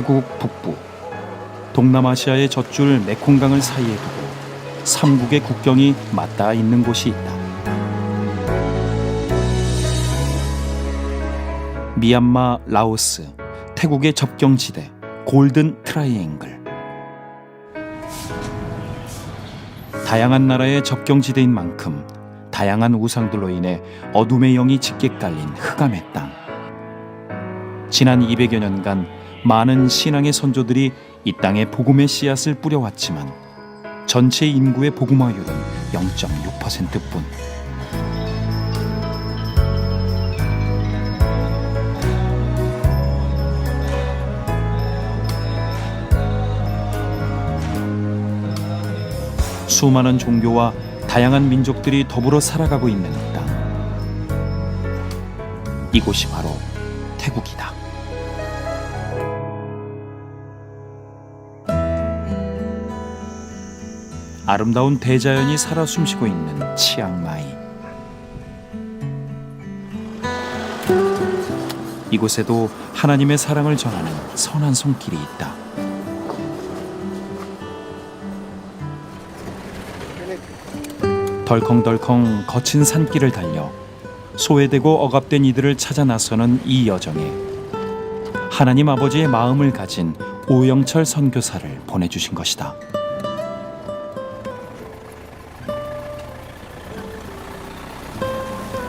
태국 북부 동남아시아의 젖줄 메콩강을 사이에 두고 삼국의 국경이 맞닿아 있는 곳이 있다. 미얀마, 라오스, 태국의 접경지대 골든 트라이앵글. 다양한 나라의 접경지대인 만큼 다양한 우상들로 인해 어둠의 영이 짙게 깔린 흑암의 땅. 지난 200여 년간 많은 신앙의 선조들이 이 땅에 복음의 씨앗을 뿌려왔지만 전체 인구의 복음화율은 0.6%뿐. 수많은 종교와 다양한 민족들이 더불어 살아가고 있는 땅. 이곳이 바로 태국이다. 아름다운 대자연이 살아 숨쉬고 있는 치앙마이. 이곳에도 하나님의 사랑을 전하는 선한 손길이 있다. 덜컹덜컹 거친 산길을 달려 소외되고 억압된 이들을 찾아 나서는 이 여정에 하나님 아버지의 마음을 가진 오영철 선교사를 보내주신 것이다.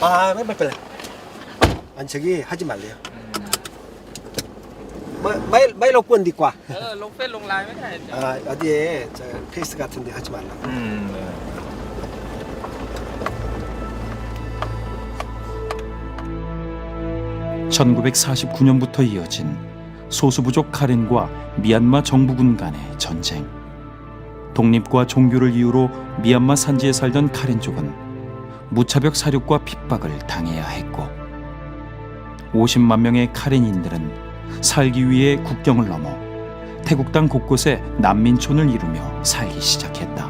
ดที่อะไรอ่ะเพิ่มตัวได้ก่อนมั้งอ่าไม่ไม่เป็นไรอันเชกี้하지말래요ไม่ไม่ไม่รบกวนดีกว่า เออลงเฟซลงไลน์ไม่ได้เดี๋ยว 아 어디에 저 페이스 같은데 하지 말라. 음, 네. (1949년부터) 이어진 소수부족 카렌과 미얀마 정부군 간의 전쟁 독립과 종교를 이유로 미얀마 산지에 살던 카렌족은 무차별 사륙과 핍박을 당해야 했고 50만 명의 카렌인들은 살기 위해 국경을 넘어 태국 땅 곳곳에 난민촌을 이루며 살기 시작했다.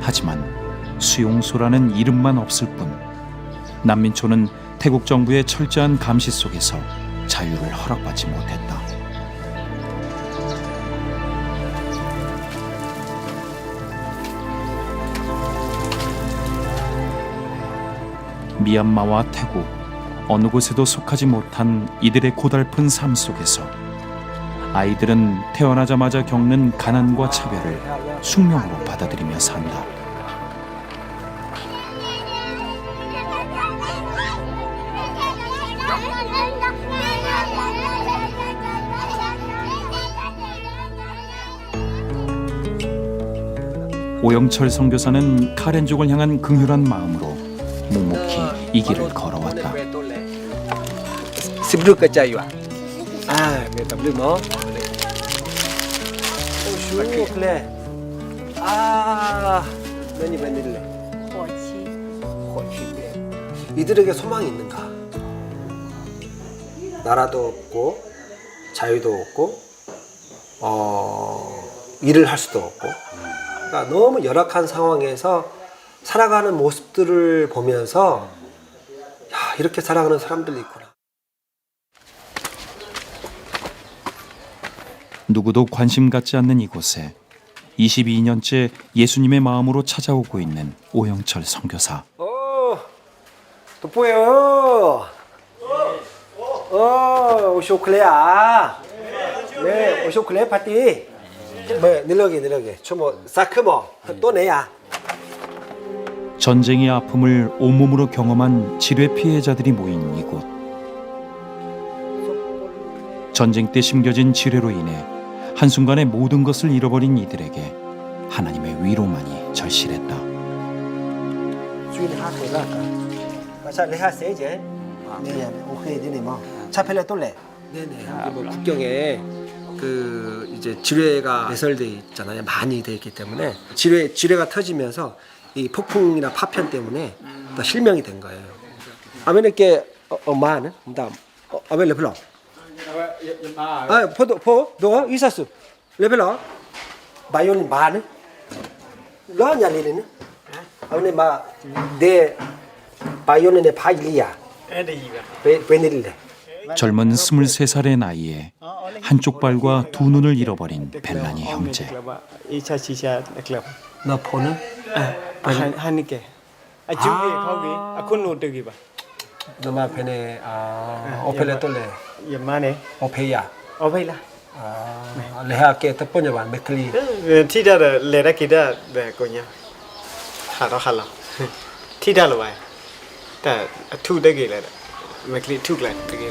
하지만 수용소라는 이름만 없을 뿐 난민촌은 태국 정부의 철저한 감시 속에서 자유를 허락받지 못했다. 미얀마와 태국 어느 곳에도 속하지 못한 이들의 고달픈 삶 속에서 아이들은 태어나자마자 겪는 가난과 차별을 숙명으로 받아들이며 산다. 오영철 선교사는 카렌족을 향한 긍휼한 마음으로 이 길을 걸어왔다. 아, 아, 매니 매닐레. 火气。 이들에게 소망이 있는가? 나라도 없고 자유도 없고 어, 일을 할 수도 없고 그러니까 너무 열악한 상황에서 살아가는 모습들을 보면서 이렇게 살아가는 사람들이 있구나 누구도 관심 갖지 않는 이곳에 22년째 예수님의 마음으로 찾아오고 있는 오영철 선교사. 어, 돋보여요. 어, 오쇼클레야. 네, 오쇼클레 파티. 뭐, 늘러게, 늘러게. 저뭐, 사크모, 또 내야. 전쟁의 아픔을 온몸으로 경험한 지뢰 피해자들이 모인 이곳. 전쟁 때 심겨진 지뢰로 인해 한순간에 모든 것을 잃어버린 이들에게 하나님의 위로만이 절실했다. 네. 차펠레 똘레. 네네. 여기 뭐 국경에 그 이제 지뢰가 매설돼 있잖아요. 많이 돼 있기 때문에 지뢰 지뢰가 터지면서 이 폭풍이나 파편 때문에 더 실명이 된 거예요. 아메리게 어마는 다음 아메리 레벨러. 아 포도 포도 이사스 레벨러 바이올린 마는 러냐 리는 아메리 마내 바이올린의 바일리야. 베 베닐레. 젊은 23살의 나이에 한쪽 발과 두 눈을 잃어버린 벨라니 형제. Icha chicha club. 너 포는 Han han ke. A chu ke khau ke a khun no te ke ba. 너마 베네 아 오펠레 똘레 Ya ma ne. 오페야 O phai la. 아 레하게 첫 번째 반 메클리 Thi da da le da ke da ba ko nya. Ha da ha la. Thi da lo ba. Ta a thu te ke la da. Ma kli thu la te ke.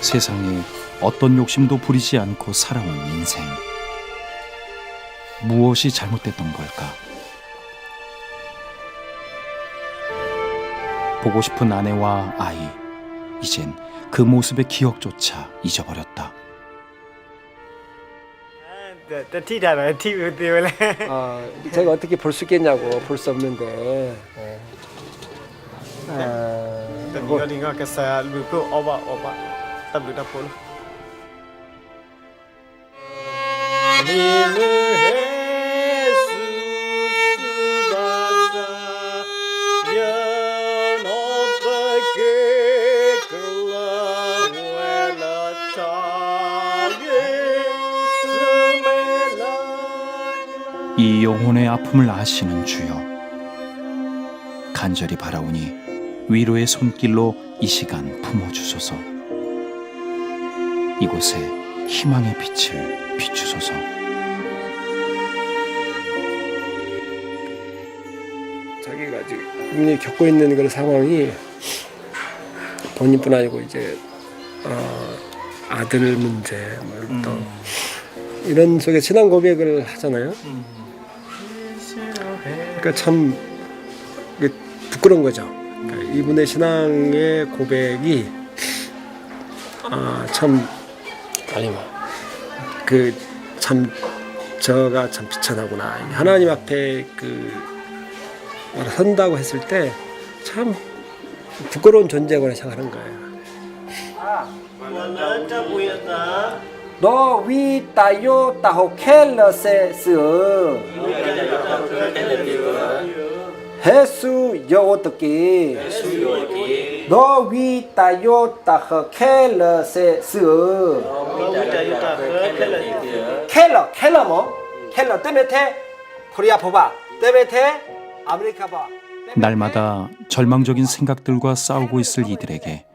세상에 어떤 욕심도 부리지 않고 살아온 인생. 무엇이 잘못됐던 걸까? 보고 싶은 아내와 아이, 이젠 그 모습의 기억조차 잊어버렸다. Da thi te te la. 아 제가 어떻게 볼 수 있겠냐고 볼 수 없는데 아 Ta 이 영혼의 아픔을 아시는 주여 간절히 바라오니 위로의 손길로 이 시간 품어주소서. 이곳에 희망의 빛을 비추소서 자기가 지금 이미 겪고 있는 그런 상황이 본인뿐 아니고 이제 어, 아들 문제 뭐또 이런 속에 신앙 고백을 하잖아요. 그러니까 참 부끄러운 거죠. 그러니까 이분의 신앙의 고백이 아, 참 아니 뭐 그 참 저가 참 비천하구나. 하나님 앞에 그 선다고 했을 때 참 부끄러운 존재라고 생각하는 거예요. 너 위 따요 따호 켈러세 스 해수 여어떻게 너 위 따요 따호 켈러세 스. 켈러 켈러 뭐? 켈러 때문에 코리아 보바 때문에 아메리카 봐. 날마다 절망적인 생각들과 싸우고 있을 이들에게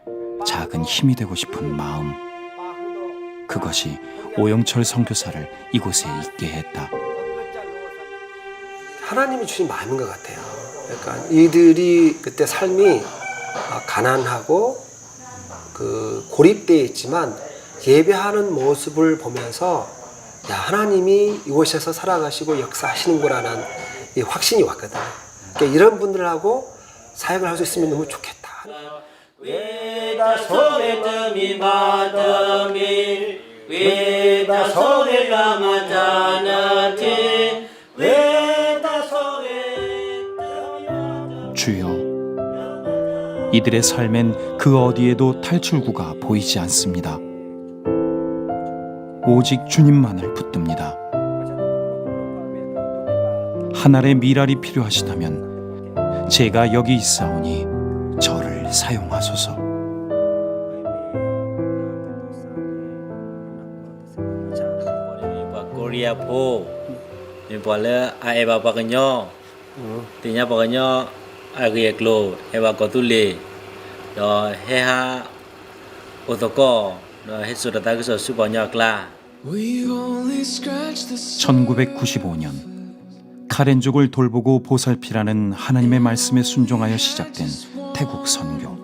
작은 힘이 되고 싶은 마음. 그것이 오영철 선교사를 이곳에 있게 했다. 하나님이 주신 마음인 것 같아요. 그러니까 이들이 그때 삶이 아, 가난하고 그 고립되어 있지만 예배하는 모습을 보면서 야 하나님이 이곳에서 살아가시고 역사하시는구나라는 이 확신이 왔거든요. 그러니까 이런 분들하고 사역을 할 수 있으면 너무 좋겠다. Tami madami Veda sole lama janati Veda 이들의 삶엔 그 어디에도 탈출구가 보이지 않습니다. 오직 주님만을 붙듭니다. 한 알의 미랄이 필요하시다면 제가 여기 있사오니 저를 사용하소서. Korea po Ni pala ai ba pa kanyo Tinya pa ko tuli Do he ha Otoko Do he sudata kiso supa nyo kla 1995년 카렌족을 돌보고 보살피라는 하나님의 말씀에 순종하여 시작된 태국 선교.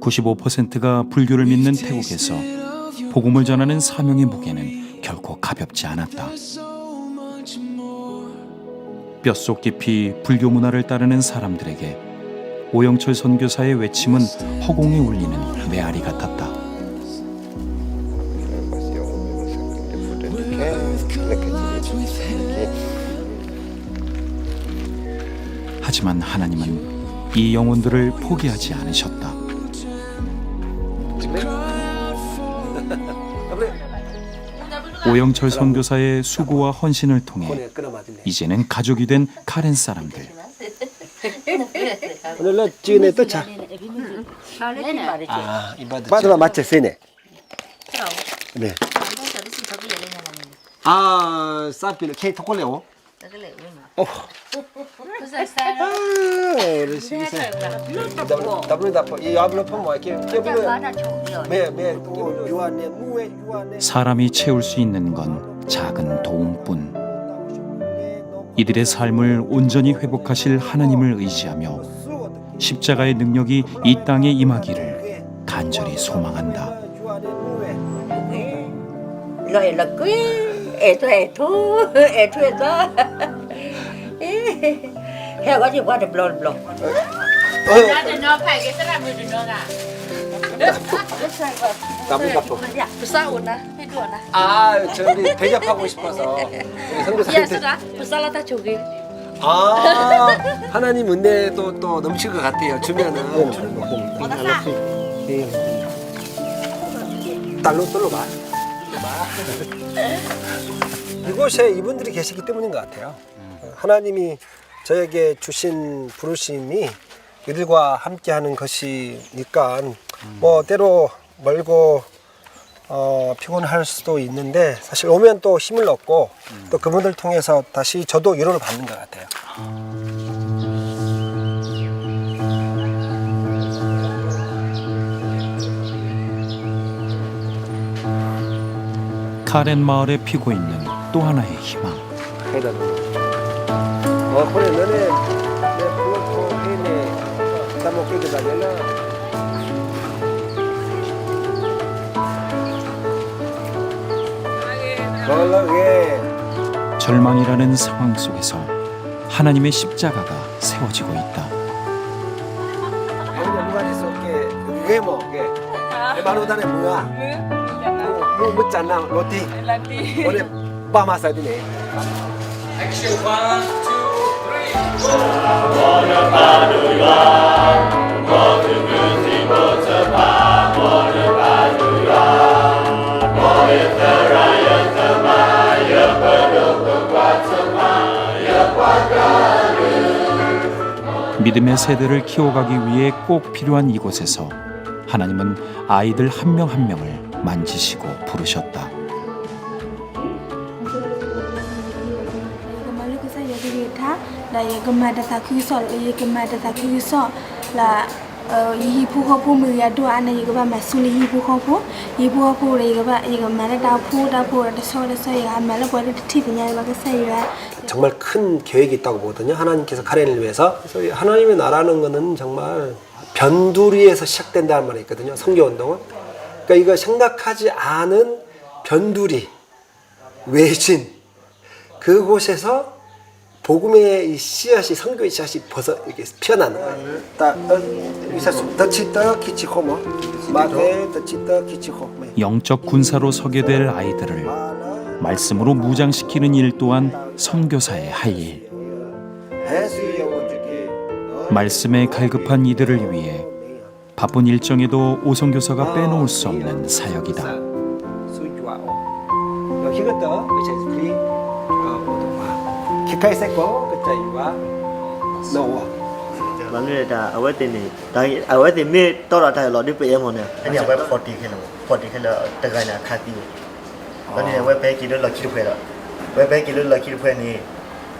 95%가 불교를 믿는 태국에서 복음을 전하는 사명의 무게는 결코 가볍지 않았다. 뼛속 깊이 불교 문화를 따르는 사람들에게 오영철 선교사의 외침은 허공에 울리는 메아리 같았다. 하지만 하나님은 이 영혼들을 포기하지 않으셨다. 오영철 선교사의 수고와 헌신을 통해. 이제는 가족이 된 카렌 사람들. 아. 네. 아. 어. 아, 이 아블로. 매, 매, 무에. 사람이 채울 수 있는 건 작은 도움뿐. 이들의 삶을 온전히 회복하실 하나님을 의지하며 십자가의 능력이 이 땅에 임하기를 간절히 소망한다. 더블 더블. 싸우나 해주나. 아, 저기 대접하고 싶어서. 야스가 부살라다 저기 아, 하나님 은혜도 또 넘칠 것 같아요. 주면은. 달로 떨로 봐. 이곳에 이분들이 계시기 때문인 것 같아요. 하나님이 저에게 주신 부르심이 이들과 함께하는 것이니까 뭐 때로 멀고 어, 피곤할 수도 있는데 사실 오면 또 힘을 얻고 또 그분들 통해서 다시 저도 위로를 받는 것 같아요. 카렌 마을에 피고 있는 또 하나의 희망. 어 그래 너네 내. 절망이라는 상황 속에서 하나님의 십자가가 세워지고 있다. 아 믿음의 세대를 키워가기 위해 꼭 필요한 이곳에서 하나님은 아이들 한 명 한 명을 만지시고 부르셨다. Ke saya dari ta, dah ya la do ana yi ba ma su li pu ko pu, yi pu ko pu re ga ba yi ga ma da pu da pu da so da so ya ma la bo da ti nya ba ka sai ya. 정말 큰 계획이 있다고 보거든요. 하나님께서 카렌을 위해서. 그래서 하나님의 나라는 거는 정말 변두리에서 시작된다는 말이 있거든요. 성교 운동은. 그러니까 이거 생각하지 않은 변두리, 외진 그곳에서 복음의 이 씨앗이 성교의 씨앗이 벗어 이렇게 피어나는 거예요. 더치 마게 더치 떠 키치코 영적 군사로 서게 될 아이들을 말씀으로 무장시키는 일 또한 선교사의 할 일. 말씀에 갈급한 이들을 위해 바쁜 일정에도 오성 교사가 빼놓을 수 없는 사역이다. ခိုင်စက်ကိုကကြိုင်ပါလောဝမနွေတာအဝတ်တင်နေဒါအဝတ်တင်မေတော့တာတယ်လို့ဒီပေးရမနေအဲ့ဒီဝက်40ခလော40ခလောတကနာခတိဘာနေဝက်ပဲကီလိုလောက်ချိဖွဲတော့ဝက်ပဲကီလိုလောက်ချိဖွဲနေ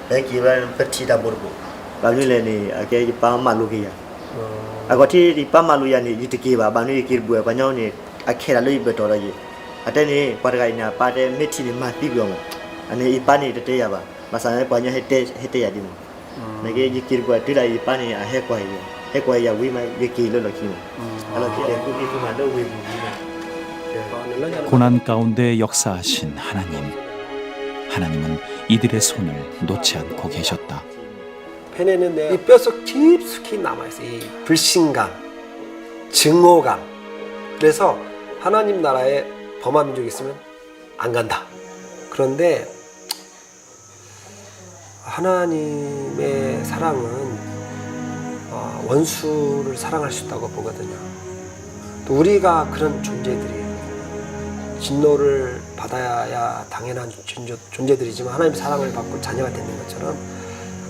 ဘဲကီဘန်ပတိတာဘောဘူးဘာလို့လဲနေအကဲပါမလို့ခေရအကောတီဒီပါမလို့ရနေဒီတကေပါဘာနေကီဘူဘာညောင်းနေအခဲလာလို့ပဲတော်ရကြီးအတဲနေပါတကိုင်နာပါတဲ့မိတိနေမှပြီးပြောမအနေပါနေတတဲရပါ masanai panya hete hete ya dimu mm. na ge jikir kwa tila ipani a he kwa hiyo he kwa ya wima ge kilo lo kimo ala kile kuki kuma do wimu 고난 가운데 역사하신 하나님. 하나님은 이들의 손을 놓지 않고 계셨다. 펜에는 내 뼈속 깊숙이 남아있어. 이 불신감, 증오감. 그래서 하나님 나라에 범한 민족이 있으면 안 간다. 그런데 하나님의 사랑은 어, 원수를 사랑할 수 있다고 보거든요. 또 우리가 그런 존재들이에요. 진노를 받아야 당연한 존재, 존재들이지만 하나님 사랑을 받고 자녀가 되는 것처럼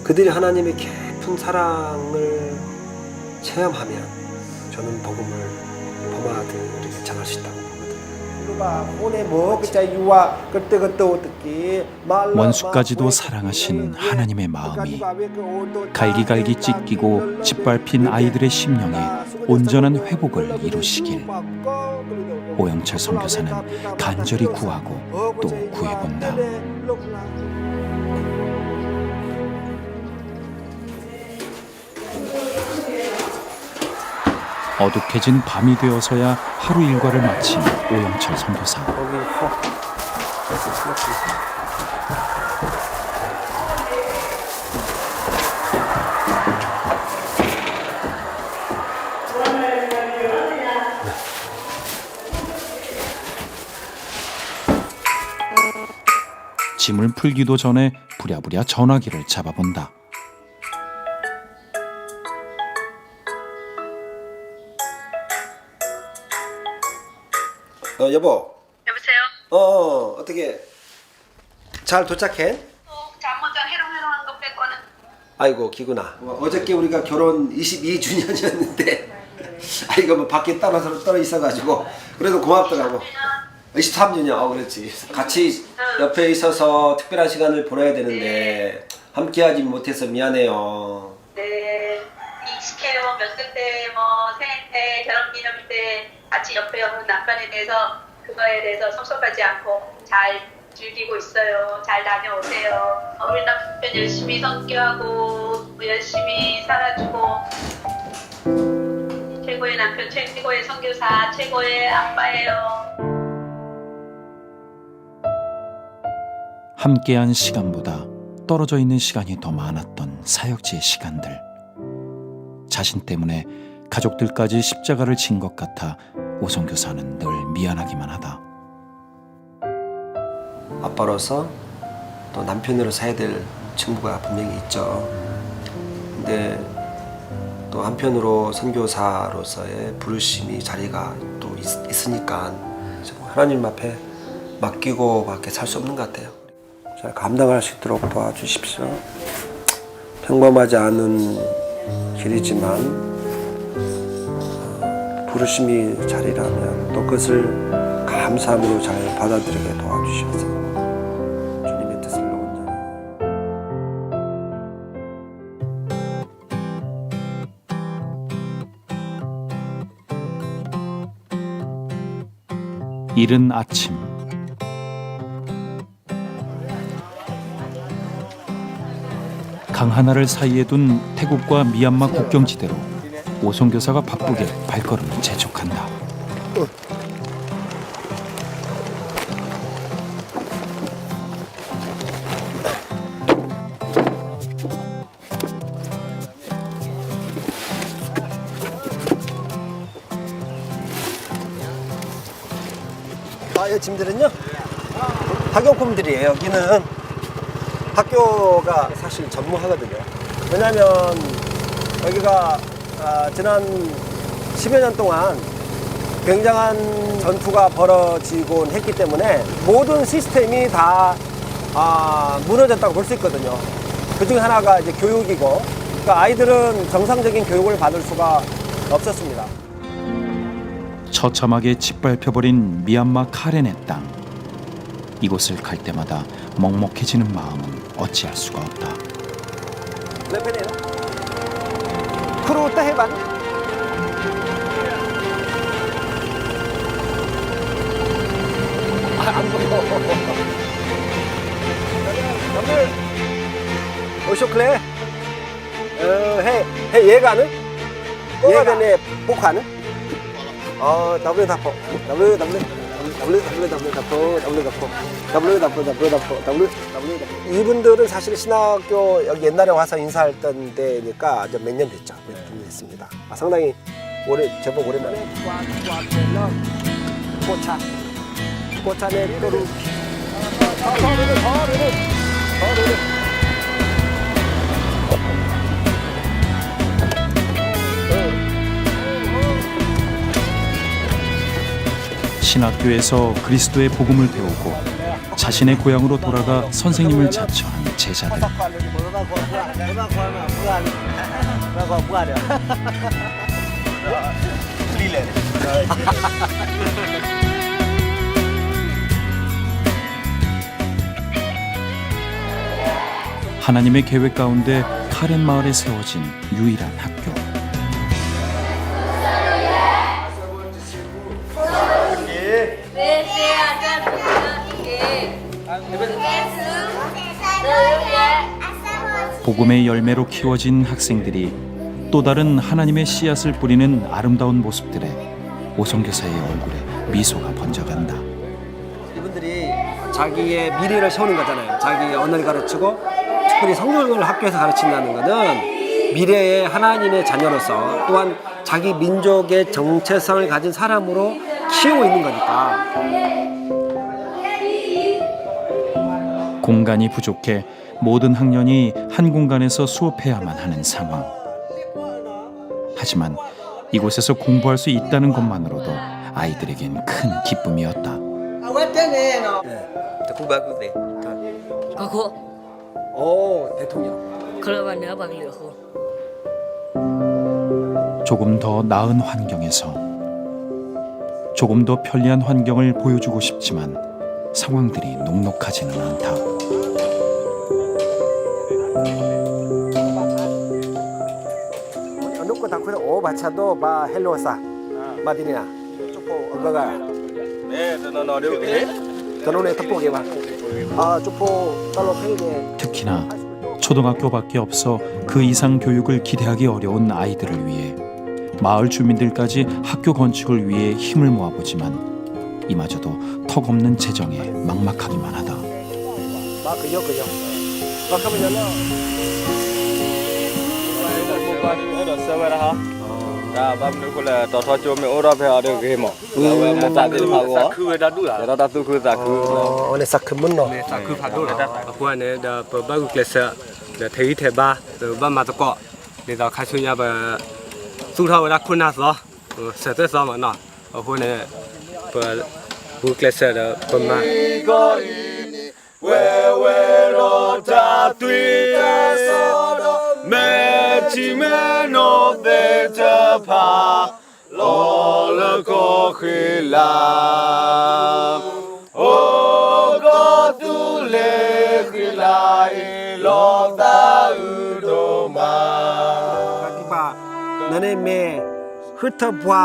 그들이 하나님의 깊은 사랑을 체험하면 저는 복음을 범아들에게 전할 수 있다고. 원수까지도 사랑하신 하나님의 마음이 갈기갈기 찢기고 짓밟힌 아이들의 심령에 온전한 회복을 이루시길 오영철 선교사는 간절히 구하고 또 구해본다. 어둑해진 밤이 되어서야 하루 일과를 마친 오영철 선교사. 짐을 풀기도 전에 부랴부랴 전화기를 잡아본다. 어 여보. 여보세요? 어 어떻게 잘 도착해? 어, 잠모장 해롱해롱한 거 빼고는 아이고 기구나. 어저께 우리가 결혼 22주년이었는데 아 이거 뭐 밖에 따라서 떨어 있어가지고 그래도 고맙더라고. 23주년. 어 그렇지. 같이 옆에 있어서 특별한 시간을 보내야 되는데 함께하지 못해서 미안해요. 네, 이 스케일 뭐 명절 때, 뭐 생일 때, 결혼기념일 때 같이 옆에 없는 남편에 대해서 그거에 대해서 섭섭하지 않고 잘 즐기고 있어요. 잘 다녀오세요. 어, 우리 남편 열심히 선교하고 열심히 살아주고 최고의 남편, 최고의 선교사, 최고의 아빠예요. 함께한 시간보다 떨어져 있는 시간이 더 많았던 사역지의 시간들. 자신 때문에 가족들까지 십자가를 진 것 같아 오성 교사는 늘 미안하기만 하다. 아빠로서 또 남편으로서 해야 될 chức무가 분명히 있죠. 근데 또 한편으로 선교사로서의 부르심이 자리가 또 있, 있으니까 하나님 앞에 맡기고 밖에 살 수 없는 것 같아요. 잘 감당할 수 있도록 도와주십시오. 평범하지 않은 길이지만 어, 부르심이 자리라면 또 그것을 감사함으로 잘 받아들이게 도와주셔서 주님의 뜻을 온전히 이른 아침 강 하나를 사이에 둔 태국과 미얀마 국경지대로 오송 교사가 바쁘게 발걸음을 재촉한다. 아, 이 짐들은요? 학용품들이에요. 여기는 학교가 사실 전무하거든요. 왜냐면 여기가 아, 지난 10여 년 동안 굉장한 전투가 벌어지곤 했기 때문에 모든 시스템이 다 아, 무너졌다고 볼 수 있거든요. 그 중에 하나가 이제 교육이고, 그러니까 아이들은 정상적인 교육을 받을 수가 없었습니다. 처참하게 짓밟혀버린 미얀마 카렌의 땅. 이곳을 갈 때마다 먹먹해지는 마음은 어찌할 수가 없다. 크루 따해반. 아, 안 보여. 남들 오쇼클레. 어, 해, 해 얘가는? 얘가 내 복화는? 어, W 다포. W W. 이분들은 사실 신학교 여기 옛날에 와서 인사했던 데니까 이제 몇 년 됐죠. 몇년 됐습니다. 아, 상당히 오래 제법 오랜만에. 고차, 고차네 또루. 신학교에서 그리스도의 복음을 배우고 자신의 고향으로 돌아가 선생님을 자처한 제자들. 하나님의 계획 가운데 카렌 마을에 세워진 유일한 학교. 복음의 열매로 키워진 학생들이 또 다른 하나님의 씨앗을 뿌리는 아름다운 모습들에 오성교사의 얼굴에 미소가 번져간다. 이분들이 자기의 미래를 세우는 거잖아요. 자기 언어를 가르치고 특별히 성경을 학교에서 가르친다는 것은 미래의 하나님의 자녀로서 또한 자기 민족의 정체성을 가진 사람으로 키우고 있는 거니까 공간이 부족해 모든 학년이 한 공간에서 수업해야만 하는 상황. 하지만 이곳에서 공부할 수 있다는 것만으로도 아이들에겐 큰 기쁨이었다. 그거 오 대통령 그러면 내가 박리고 조금 더 나은 환경에서 조금 더 편리한 환경을 보여주고 싶지만 상황들이 녹록하지는 않다. 놓고 닦고 오 바차도 바 헬로사. 마디리나. 쪽포 어가가. 네 저는 저는 떡볶이 봐아 쪽포 달러 페이네 특히나 초등학교밖에 없어 그 이상 교육을 기대하기 어려운 아이들을 위해 마을 주민들까지 학교 건축을 위해 힘을 모아보지만 이마저도 턱없는 재정에 막막하기만 하다. 마 그요 그요 마 가면 열려 วะฮะဒါဘာမလို့ခလဲတော်တော်ကြိုးမေဩရဖဲအားတို့ဂိမ်းမောဝဲမစားတယ်ပါကောခုဝဲဒါတူလားဒါတော့သူခုစားခုအော်လေစားခမနော်လေစားခုဖတ်တော့တာအခုကနေဒါပဘကလဆာဒါထေးထေဘာဘာမတကောလေတော့ခါချွညာပါသူ့ထားဝဲဒါခုနသောဆက်သက်သောမနော်အခုနေပဘကလဆာဒါပမာဝဲဝဲတော့တာတွေ့တဲ့သော chimeno de tapa lo lo cogila o go tu le gila e lo da u do ma patipa nane me khutha bwa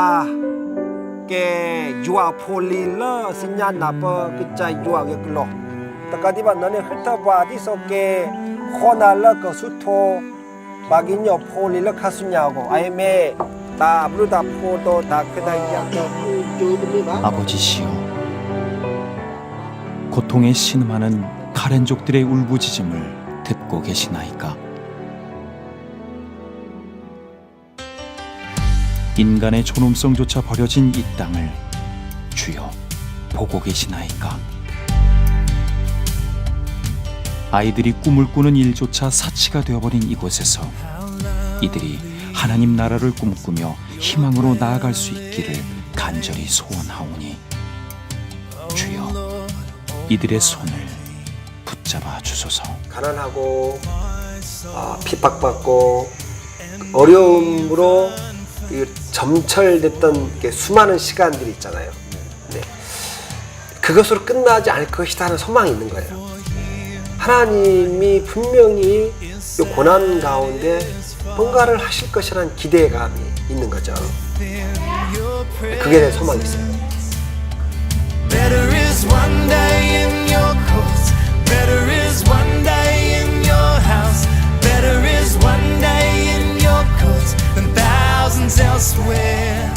ke jua pholi la sinya na pa ke cha jua ke lo takati ba nane khutha bwa di so ke khona la ka su tho 마긴요 폴리러 카수냐고. 아이메 다 브루다 포도 다 그다 이야기 아버지시여 고통에 신음하는 카렌족들의 울부짖음을 듣고 계시나이까? 인간의 존엄성조차 버려진 이 땅을 주여 보고 계시나이까 아이들이 꿈을 꾸는 일조차 사치가 되어버린 이곳에서 이들이 하나님 나라를 꿈꾸며 희망으로 나아갈 수 있기를 간절히 소원하오니 주여 이들의 손을 붙잡아 주소서. 가난하고 아, 핍박받고 어려움으로 이 점철됐던 게 수많은 시간들이 있잖아요. 네. 그것으로 끝나지 않을 것이다는 소망이 있는 거예요. 하나님이 분명히 이 고난 가운데 뭔가를 하실 것이라는 기대감이 있는 거죠. 그게 내 소망이 있어요. elsewhere.